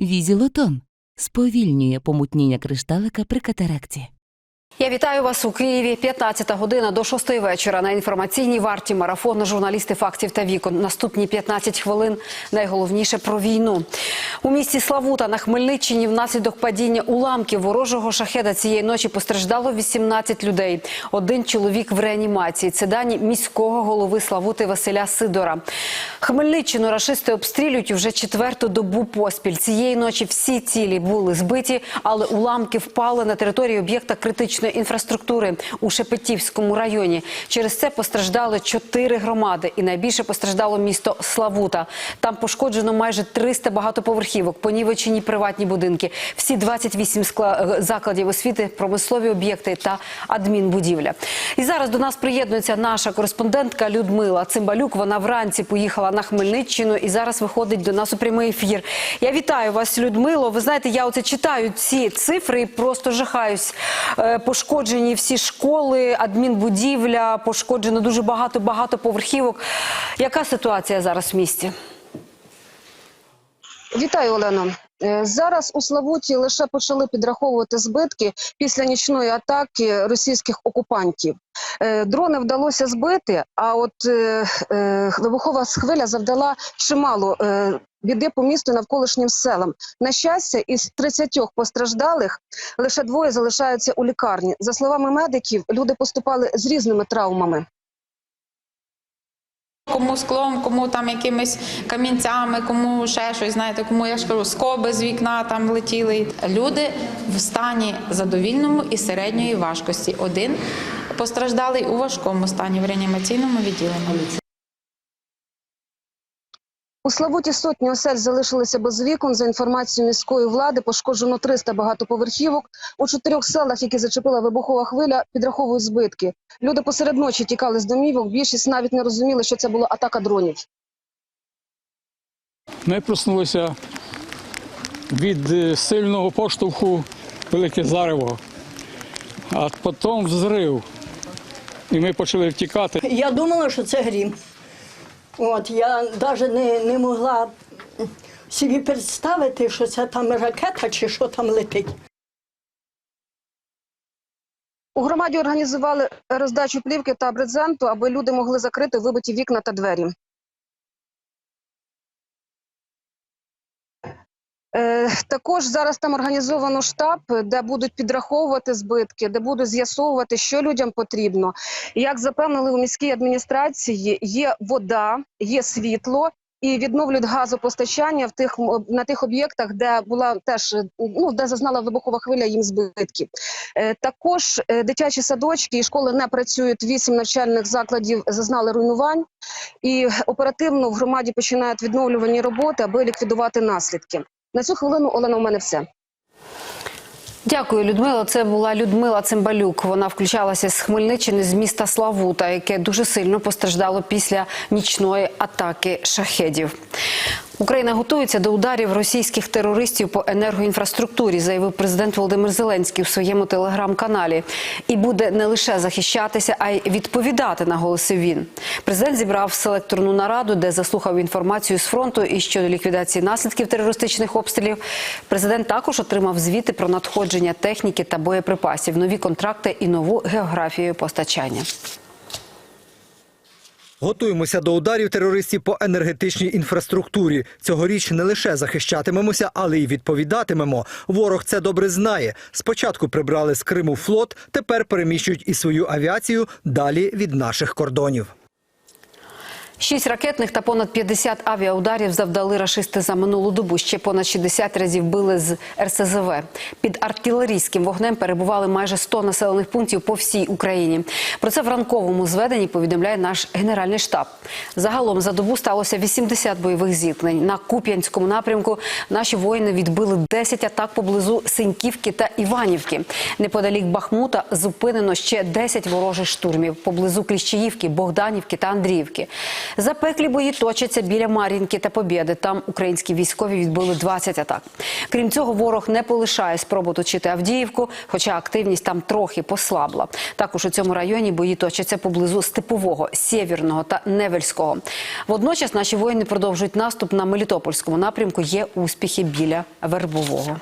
Візілотон сповільнює помутніння кришталика при катаракті. Я вітаю вас у Києві. 15 година до 6 вечора. На інформаційній варті марафону журналісти фактів та вікон. Наступні 15 хвилин. Найголовніше про війну. У місті Славута на Хмельниччині внаслідок падіння уламків ворожого шахеда цієї ночі постраждало 18 людей. Один чоловік в реанімації. Це дані міського голови Славути Василя Сидора. Хмельниччину рашисти обстрілюють вже четверту добу поспіль. Цієї ночі всі цілі були збиті, але уламки впали на території об'єкта критичної інфраструктури у Шепетівському районі. Через це постраждали чотири громади, і найбільше постраждало місто Славута. Там пошкоджено майже 300 багатоповерхівок, понівечені приватні будинки, всі 28 скла... е, закладів освіти, промислові об'єкти та адмінбудівля. І зараз до нас приєднується наша кореспондентка Людмила Цимбалюк. Вона вранці поїхала на Хмельниччину і зараз виходить до нас у прямий ефір. Я вітаю вас, Людмило. Ви знаєте, я оце читаю ці цифри і просто жахаюсь. Пошкоджені всі школи, адмінбудівля, пошкоджено дуже багато багатоповерхівок. Яка ситуація зараз в місті? Вітаю, Олено. Е, Зараз у Славуті лише почали підраховувати збитки після нічної атаки російських окупантів. Е, Дрони вдалося збити, а от е, вибухова хвиля завдала чимало біди по місту навколишнім селам. На щастя, із 30 постраждалих лише двоє залишаються у лікарні. За словами медиків, люди поступали з різними травмами. Кому склом, кому там якимись камінцями, кому ще щось, знаєте, кому я ж кажу, скоби з вікна там летіли. Люди в стані задовільному і середньої важкості. Один постраждалий у важкому стані в реанімаційному відділенні. У Славуті сотні осель залишилися без вікон. За інформацією міської влади, пошкоджено 300 багатоповерхівок. У чотирьох селах, які зачепила вибухова хвиля, підраховують збитки. Люди посеред ночі тікали з домівок. Більшість навіть не розуміли, що це була атака дронів. Ми проснулися від е, сильного поштовху велике зарево, а потім взрив. І ми почали втікати. Я думала, що це грім. От, я навіть не, не могла собі представити, що це там ракета чи що там летить. У громаді організували роздачу плівки та брезенту, аби люди могли закрити вибиті вікна та двері. Також зараз там організовано штаб, де будуть підраховувати збитки, де будуть з'ясовувати, що людям потрібно. Як запевнили у міській адміністрації, є вода, є світло. І відновлюють газопостачання в тих на тих об'єктах, де була теж е, ну де зазнала вибухова хвиля їм збитків. Е, Також е, дитячі садочки і школи не працюють. Вісім навчальних закладів зазнали руйнувань, і оперативно в громаді починають відновлювані роботи, аби ліквідувати наслідки. На цю хвилину Олена, у мене все. Дякую, Людмила. Це була Людмила Цимбалюк. Вона включалася з Хмельниччини з міста Славута, яке дуже сильно постраждало після нічної атаки шахедів. Україна готується до ударів російських терористів по енергоінфраструктурі, заявив президент Володимир Зеленський в своєму телеграм-каналі. І буде не лише захищатися, а й відповідати, наголосив він. Президент зібрав селекторну нараду, де заслухав інформацію з фронту і щодо ліквідації наслідків терористичних обстрілів. Президент також отримав звіти про надходження техніки та боєприпасів, нові контракти і нову географію постачання. Готуємося до ударів терористів по енергетичній інфраструктурі. Цьогоріч не лише захищатимемося, але й відповідатимемо. Ворог це добре знає. Спочатку прибрали з Криму флот, тепер переміщують і свою авіацію далі від наших кордонів. Шість ракетних та понад 50 авіаударів завдали рашисти за минулу добу. Ще понад 60 разів били з РСЗВ. Під артилерійським вогнем перебували майже 100 населених пунктів по всій Україні. Про це в ранковому зведенні повідомляє наш генеральний штаб. Загалом за добу сталося 80 бойових зіткнень. На Куп'янському напрямку наші воїни відбили 10 атак поблизу Синьківки та Іванівки. Неподалік Бахмута зупинено ще 10 ворожих штурмів поблизу Кліщеївки, Богданівки та Андріївки. Запеклі бої точаться біля Мар'їнки та Побєди. Там українські військові відбили 20 атак. Крім цього, ворог не полишає спроб оточити Авдіївку, хоча активність там трохи послабла. Також у цьому районі бої точаться поблизу Степового, Сєвєрного та Невельського. Водночас наші воїни продовжують наступ на Мелітопольському напрямку. Є успіхи біля Вербового.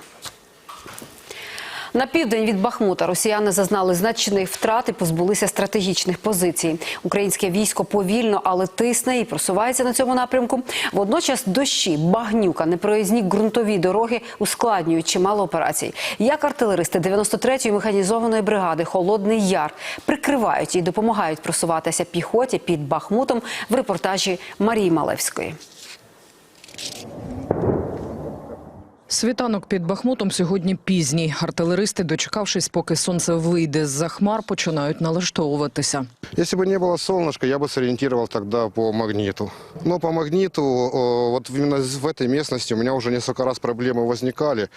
На південь від Бахмута росіяни зазнали значних втрат і позбулися стратегічних позицій. Українське військо повільно, але тисне і просувається на цьому напрямку. Водночас дощі, багнюка, непроїзні ґрунтові дороги ускладнюють чимало операцій. Як артилеристи 93-ї механізованої бригади Холодний Яр прикривають і допомагають просуватися піхоті під Бахмутом в репортажі Марії Малевської. Світанок під Бахмутом сьогодні пізній. Артилеристи, дочекавшись, поки сонце вийде з-за хмар, починають налаштовуватися. Если бы не было солнышка, я бы сориентировал тогда по магниту. Но по магниту, э, вот именно в этой местности у меня уже несколько раз проблемы возникали.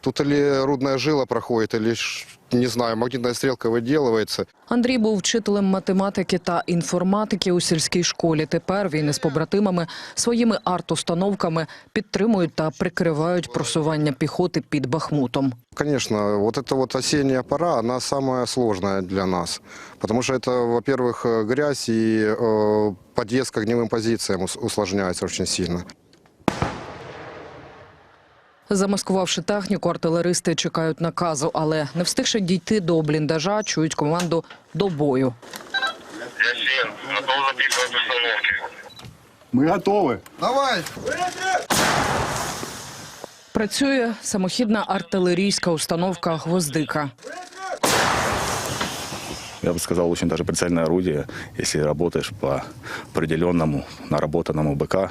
Тут или рудная жила проходит, или, ш- не знаю, магнитная стрелка выделывается. Андрій був вчителем математики та інформатики у сільській школі. Тепер він із побратимами своїми арт-установками підтримують та прикривають просування піхоти під Бахмутом. Конечно, вот эта вот осенняя пора, она самая сложная для нас. Потому что это, во-первых, э, грязь и э, подъезд к огневым позициям ус- усложняется очень сильно. Замаскувавши техніку, артилеристи чекають наказу, але не встигши дійти до бліндажа, чують команду до бою. Ясин, готов записывать установки. Мы готовы. Давай! Працює самохідна артилерійська установка «Гвоздика». Я бы сказал, очень даже прицельное орудие. Если работаешь по определенному, наработанному БК,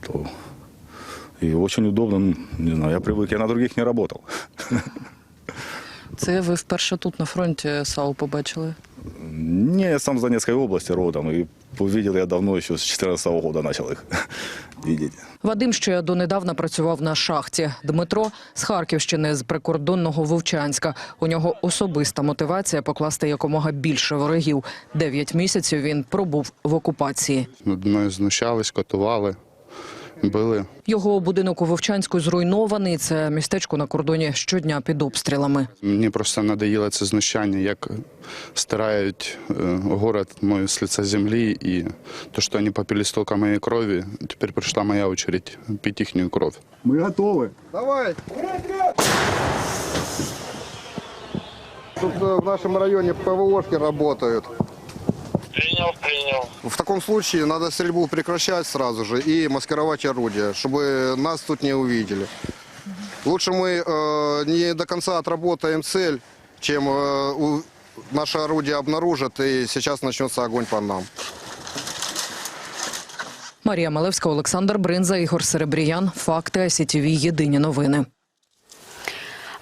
то и очень удобно. Не знаю, я привык, я на других не работал. Це ви вперше тут на фронті САУ побачили? Не, я сам с Донецкой области родом, и увидел я давно, еще с 14 года начал их видеть. Вадим ще донедавна працював на шахті. Дмитро з Харківщини, з прикордонного Вовчанська. У нього особиста мотивація покласти якомога більше ворогів. Дев'ять місяців він пробув в окупації. Над мною знущались, котували, били. Його будинок у Вовчанську зруйнований. Це містечко на кордоні щодня під обстрілами. Мені просто надоїло це знущання, як стирають е, город мой з лиця землі, і то, що вони попили стільки моєї крові, тепер прийшла моя очередь пити їхню кров. Мы готовы. Давай! Тут э, в нашем районе ПВОшки работают. Принял, принял. В таком случае надо стрельбу прекращать сразу же и маскировать орудие, чтобы нас тут не увидели. Лучше мы э, не до конца отработаем цель, чем э, у- наше орудие обнаружат и сейчас начнется огонь по нам. Марія Малевська, Олександр Бринза, Ігор Серебріян. Факти СІТВ. Єдині новини.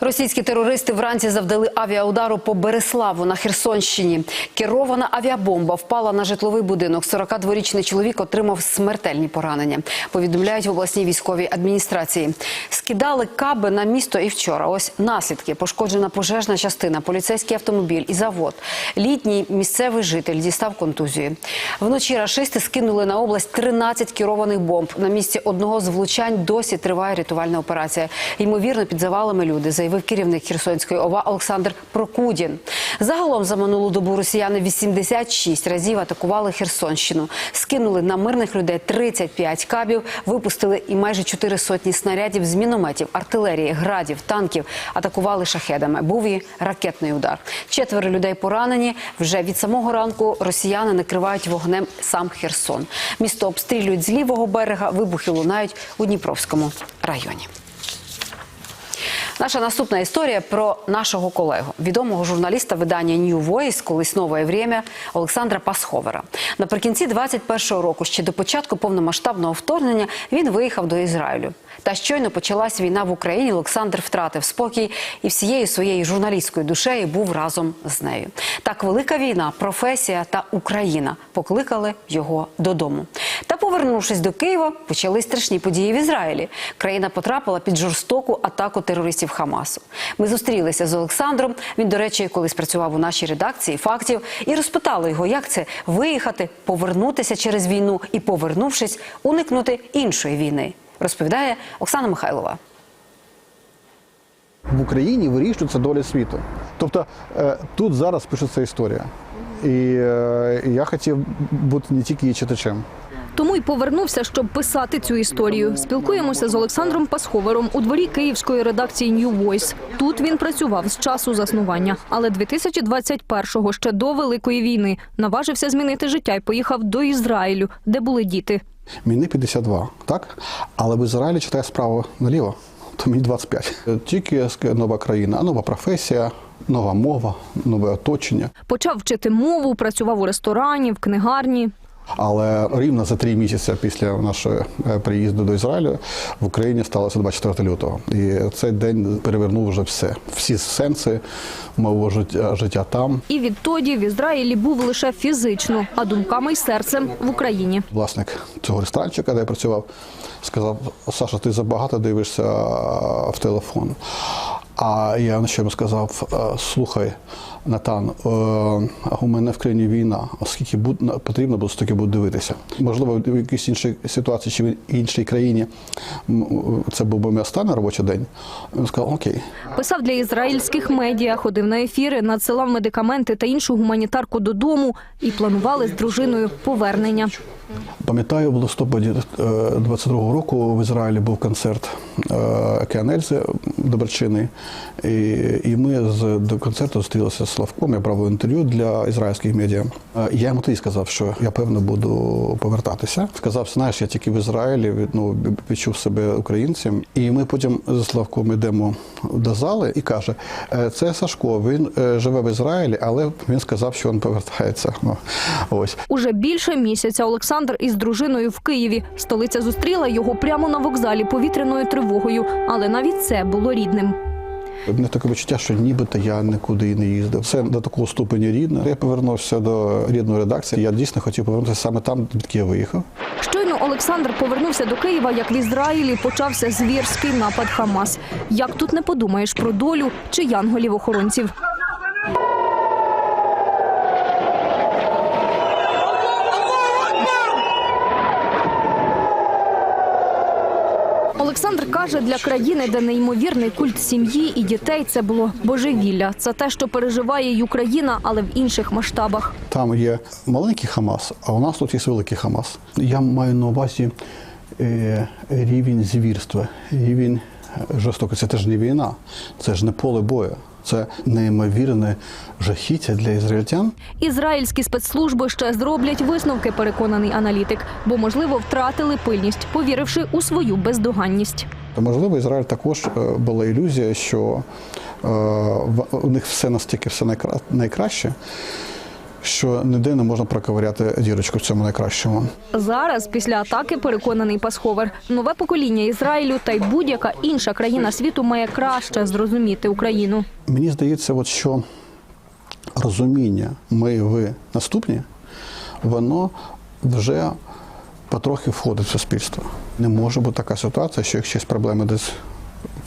Російські терористи вранці завдали авіаудару по Береславу на Херсонщині. Керована авіабомба впала на житловий будинок. 42-річний чоловік отримав смертельні поранення. Повідомляють в обласній військовій адміністрації. Скидали каби на місто і вчора. Ось наслідки: пошкоджена пожежна частина, поліцейський автомобіль і завод. Літній місцевий житель дістав контузію. Вночі рашисти скинули на область 13 керованих бомб. На місці одного з влучань досі триває рятувальна операція. Ймовірно, під завалами люди, заявив керівник Херсонської ОВА Олександр Прокудін. Загалом за минулу добу росіяни 86 разів атакували Херсонщину. Скинули на мирних людей 35 кабів, випустили і майже 4 сотні снарядів з мінометів, артилерії, градів, танків. Атакували шахедами. Був і ракетний удар. Четверо людей поранені. Вже від самого ранку росіяни накривають вогнем сам Херсон. Місто обстрілюють з лівого берега. Вибухи лунають у Дніпровському районі. Наша наступна історія про нашого колегу, відомого журналіста видання New Voice, колись нове время Олександра Пасховера. Наприкінці 21-го року, ще до початку повномасштабного вторгнення, він виїхав до Ізраїлю. Та щойно почалась війна в Україні. Олександр втратив спокій і всією своєю журналістською душею був разом з нею. Так, велика війна, професія та Україна покликали його додому. Та, повернувшись до Києва, почали страшні події в Ізраїлі. Країна потрапила під жорстоку атаку терористів Хамасу. Ми зустрілися з Олександром. Він, до речі, колись працював у нашій редакції фактів і розпитали його, як це виїхати, повернутися через війну і, повернувшись, уникнути іншої війни. Розповідає Оксана Михайлова. в Україні вирішується доля світу. Тобто е, тут зараз пишеться історія. І е, я хотів бути не тільки її читачем. Тому й повернувся, щоб писати цю історію. Спілкуємося з Олександром Пасховером у дворі київської редакції New Voice. Тут він працював з часу заснування, але 2021-го, ще до великої війни, наважився змінити життя і поїхав до Ізраїлю, де були діти. Мені 52, так? Але в Ізраїлі читає справа наліво, то мені 25. Тільки нова країна, нова професія, нова мова, нове оточення. Почав вчити мову, працював у ресторані, в книгарні. Але рівно за три місяці після нашого е, приїзду до Ізраїлю в Україні сталося 24 лютого. І цей день перевернув вже все. Всі сенси мого життя, життя там. І відтоді в Ізраїлі був лише фізично, а думками й серцем в Україні. Власник цього ресторанчика, де я працював, сказав: Саша, ти забагато дивишся в телефон. А я на що йому сказав: «Е, слухай, Натан, е, у мене в країні війна, оскільки потрібно буде, стільки буду дивитися. Можливо, в якійсь іншій ситуації чи в іншій країні це був би мій останній робочий день. Він сказав, окей. Писав для ізраїльських медіа, ходив на ефіри, надсилав медикаменти та іншу гуманітарку додому і планували з дружиною повернення. Пам'ятаю, в листопаді е, 22-го року в Ізраїлі був концерт е, Океан І, і ми до концерту зустрілися з Славком. Я брав інтерв'ю для ізраїльських медіа. Е, Я йому тоді сказав, що я певно буду повертатися. Сказав, знаєш, я тільки в Ізраїлі ну, відчув себе українцем. І ми потім з Славком йдемо до зали і каже: «Е, це Сашко. Він е, живе в Ізраїлі, але він сказав, що він повертається. Ну, ось. Уже більше місяця Олександр із дружиною в Києві. Столиця зустріла його прямо на вокзалі повітряною тривогою, але навіть це було рідним. Мене таке відчуття, що нібито я нікуди не їздив. Все до такого ступені рідне. Я повернувся до рідної редакції. Я дійсно хотів повернутися саме там, звідки я виїхав. Щойно Олександр повернувся до Києва, як в Ізраїлі почався звірський напад Хамас. Як тут не подумаєш про долю чи янголів-охоронців? Олександр каже, для країни, де неймовірний культ сім'ї і дітей, це було божевілля. Це те, що переживає й Україна, але в інших масштабах. Там є маленький Хамас, а у нас тут є великий Хамас. Я маю на увазі е, рівень звірства, рівень жорстокості. Це ж не війна, це ж не поле бою. Це неймовірне жахіття для ізраїльтян. Ізраїльські спецслужби ще зроблять висновки, переконаний аналітик, бо можливо втратили пильність, повіривши у свою бездоганність. То, можливо, Ізраїль також е, була ілюзія, що е, у них все настільки все найкра- найкраще, що ніде не можна проковиряти дірочку в цьому найкращому. Зараз, після атаки, переконаний Пасховер, нове покоління Ізраїлю та й будь-яка інша країна світу має краще зрозуміти Україну. Мені здається, от що розуміння ми, ви наступні, воно вже потрохи входить в суспільство. Не може бути така ситуація, що якщо є проблеми десь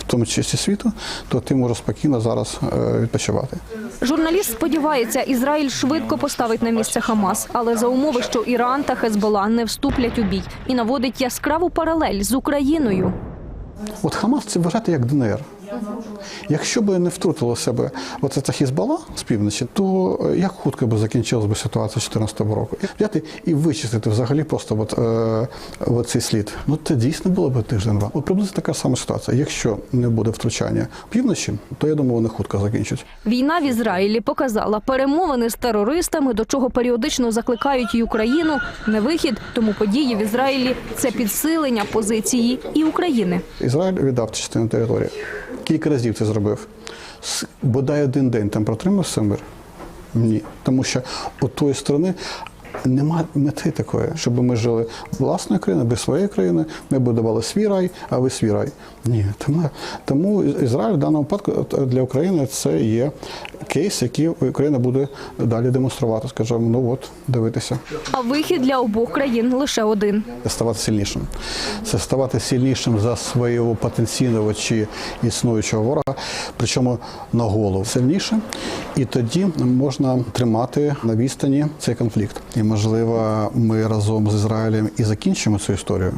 в тому числі світу, то ти можеш спокійно зараз е, відпочивати. Журналіст сподівається, Ізраїль швидко поставить на місце Хамас, але за умови, що Іран та Хезбола не вступлять у бій, і наводить яскраву паралель з Україною. От Хамас це вважати як ДНР. Якщо б не втрутило себе оце ця Хізбала з півночі, то е, як хутко би закінчилась би ситуація 2014 року? Взяти і вичистити взагалі просто от, е, от цей слід. Ну це дійсно було б тиждень-два. От приблизно така сама ситуація. Якщо не буде втручання півночі, то я думаю, вони хутко закінчать. Війна в Ізраїлі показала перемовини з терористами, до чого періодично закликають і Україну. Не вихід, тому події в Ізраїлі це підсилення позиції і України. Ізраїль віддав частину території. Кілька разів це зробив. Бодай один день там протримався мир? Ні. Тому що от тої сторони Нема мети такої, щоб ми жили власною країною, без своєї країни. Ми будували свій рай, а ви свій рай. Ні, тому, тому Ізраїль в даному випадку для України це є кейс, який Україна буде далі демонструвати. Скажімо, ну от дивитися. А вихід для обох країн лише один. ставати сильнішим. Це ставати сильнішим за свого потенційного чи існуючого ворога, причому на голову сильніше, і тоді можна тримати на відстані цей конфлікт. І можливо, ми разом з Ізраїлем і закінчимо цю історію.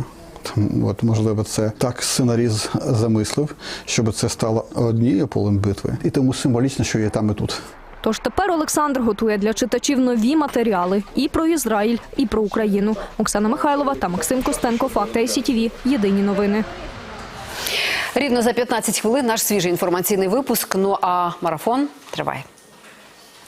От можливо, це так сценарій замислив, щоб це стало однією полем битви, і тому символічно, що є там і тут. Тож тепер Олександр готує для читачів нові матеріали і про Ізраїль, і про Україну. Оксана Михайлова та Максим Костенко. Факти ICTV. Єдині новини. Рівно за 15 хвилин наш свіжий інформаційний випуск. Ну а марафон триває.